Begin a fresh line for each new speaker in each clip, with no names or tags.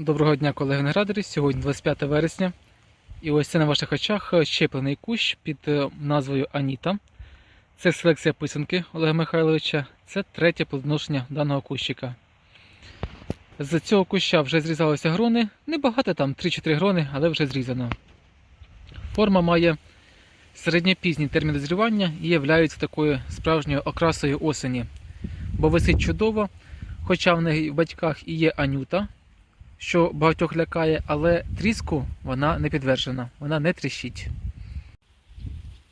Доброго дня, колеги виноградарі. Сьогодні 25 вересня. І ось це на ваших очах щеплений кущ під е, назвою Аніта. Це селекція писанки Олега Михайловича. Це третє плодоношення даного кущика. З цього куща вже зрізалися грони. Небагато там 3-4 грони, але вже зрізано. Форма має середньопізній термін дозрівання і є такою справжньою окрасою осені. Бо висить чудово, хоча в неї в батьках і є анюта, що багатьох лякає, але тріску вона не підтверджена, вона не тріщить.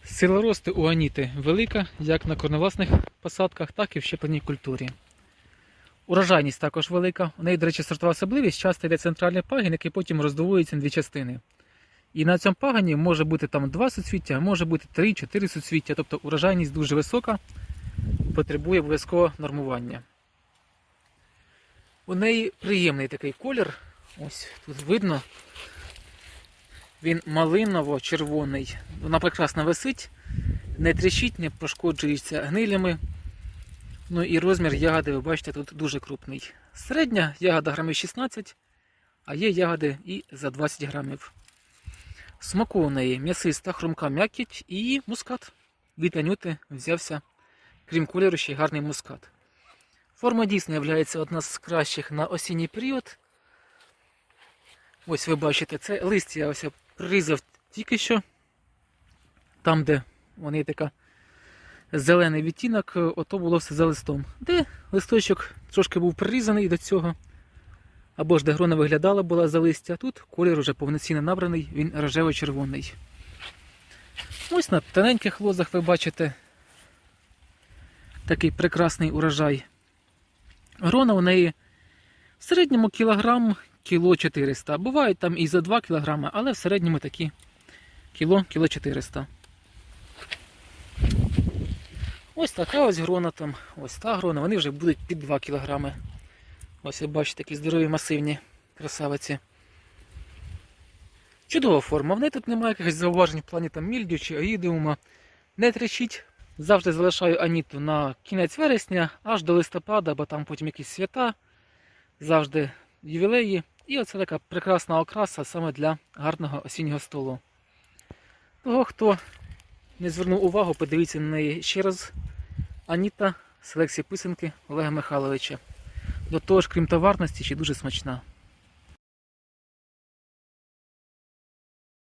Сила росту у аніти велика, як на корневласних посадках, так і в щепленій культурі. Урожайність також велика. У неї, до речі, сортова особливість часто йде центральний пагін, який потім роздвоюється на дві частини. І на цьому пагані може бути там два суцвіття, може бути 3-4 суцвіття, тобто урожайність дуже висока, потребує обов'язкового нормування. У неї приємний такий колір. Ось тут видно. Він малиново-червоний. Вона прекрасно висить, не тріщить, не пошкоджується гнилями. Ну і розмір ягоди, ви бачите, тут дуже крупний. Середня ягода грамів 16, а є ягоди і за 20 грамів. Смаку у неї м'ясиста, хрумка м'якіть і мускат. Від анюти взявся, крім кольору, ще й гарний мускат. Форма дійсно є одна з кращих на осінній період. Ось ви бачите, це листя я ось я прирізав тільки що. Там, де вони така зелений відтінок, ото було все за листом. Де листочок трошки був прирізаний до цього. Або ж де грона виглядала була за листя, тут колір уже повноцінно набраний, він рожево-червоний. Ось на тоненьких лозах ви бачите такий прекрасний урожай. Грона у неї в середньому кілограм, кіло 400. Бувають там і за 2 кілограми, але в середньому такі кіло, кіло 400. Ось така ось грона там, ось та грона, вони вже будуть під 2 кілограми. Ось ви бачите, такі здорові масивні красавиці. Чудова форма. В неї тут немає якихось зауважень в плані там мільдю чи оїдеума. Не трещить. Завжди залишаю аніту на кінець вересня, аж до листопада, бо там потім якісь свята, завжди ювілеї. І оце така прекрасна окраса саме для гарного осіннього столу. Того, хто не звернув увагу, подивіться на неї ще раз. Аніта селекція писанки Олега Михайловича. До того ж, крім товарності, ще дуже смачна.